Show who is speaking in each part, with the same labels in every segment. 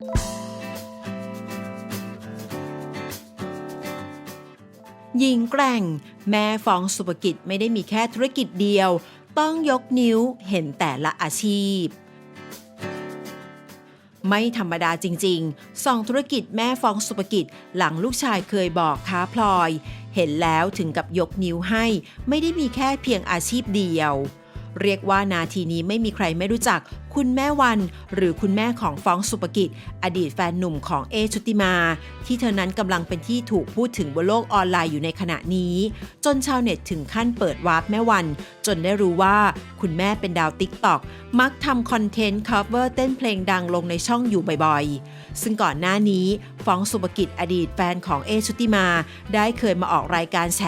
Speaker 1: หญิงแกร่ง แม่ฟองสุภกิจไม่ได้มีแค่ธุรกิจเดียว ต้องยกนิ้วเห็นแต่ละอาชีพ ไม่ธรรมดาจริงๆส่องธุรกิจแม่ฟองสุภกิจหลังลูกชายเคยบอกค้าพลอย เห็นแล้วถึงกับยกนิ้วให้ ไม่ได้มีแค่เพียงอาชีพเดียวเรียกว่านาทีนี้ไม่มีใครไม่รู้จักคุณแม่วัน หรือคุณแม่ของฟ้องสุภกิจ อดีตแฟนหนุ่มของเอชุติมา ที่เธอนั้นกำลังเป็นที่ถูกพูดถึงบนโลกออนไลน์อยู่ในขณะนี้ จนชาวเน็ตถึงขั้นเปิดวาร์ปแม่วัน จนได้รู้ว่าคุณแม่เป็นดาวติ๊กต็อกมักทำคอนเทนต์ cover เต้นเพลงดังลงในช่องอยู่บ่อยๆ ซึ่งก่อนหน้านี้ฟ้องสุภกิจอดีตแฟนของเอชุติมา ได้เคยมาออกรายการแฉ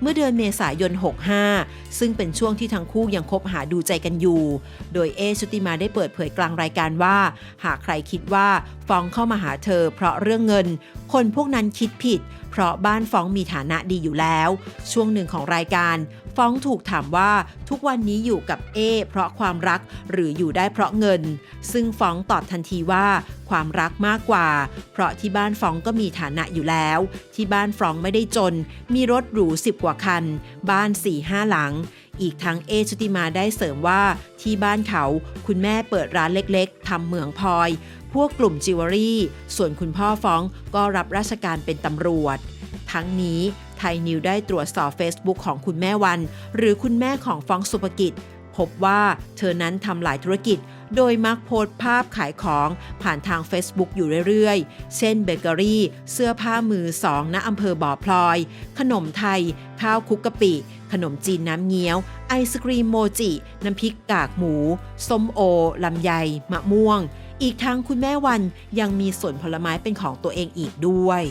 Speaker 1: เมื่อเดือนเมษายน 65 ซึ่งเป็นช่วงที่ทั้งคู่ยังคบหาดูใจกันอยู่ โดยเอชุติมาได้เปิดเผยกลางรายการว่า หากใครคิดว่าฟ้องเข้ามาหาเธอ เพราะเรื่องเงิน คนพวกนั้นคิดผิด เพราะบ้านฟ้องมีฐานะดีอยู่แล้ว ช่วงหนึ่งของรายการ ฟ้องถูกถามว่าทุกวันนี้อยู่กับเอเพราะความรักหรืออยู่ได้เพราะเงิน ซึ่งฟ้องตอบทันทีว่าความรักมากกว่า เพราะที่บ้านฟ้องก็มีฐานะอยู่แล้ว ที่บ้านฟ้องไม่ได้จน มีรถหรูสิบกว่าคัน บ้าน4ี่ห้าหลัง อีกทั้งเอชุติมาได้เสริมว่าที่บ้านเขาคุณแม่เปิดร้านเล็กๆทำเหมืองพลอย พวกกลุ่มจิวเวลรี่ ส่วนคุณพ่อฟ้องก็รับราชการเป็นตำรวจ ทั้งนี้ไทยนิวได้ตรวจสอบ Facebook ของคุณแม่วัน หรือคุณแม่ของฟ้องสุภกิจ พบว่าเธอนั้นทำหลายธุรกิจ โดยมักโพสต์ภาพขายของผ่านทาง Facebook อยู่เรื่อยๆ เช่นเบเกอรี่ เสื้อผ้ามือสองณอำเภอบ่อพลอย ขนมไทย ข้าวคุกกะปิ ขนมจีนน้ำเงี้ยว ไอศกรีมโมจิ น้ำพริกกากหมู ส้มโอ ลำไย มะม่วง อีกทั้งคุณแม่วันยังมีสวนผลไม้เป็นของตัวเองอีกด้วย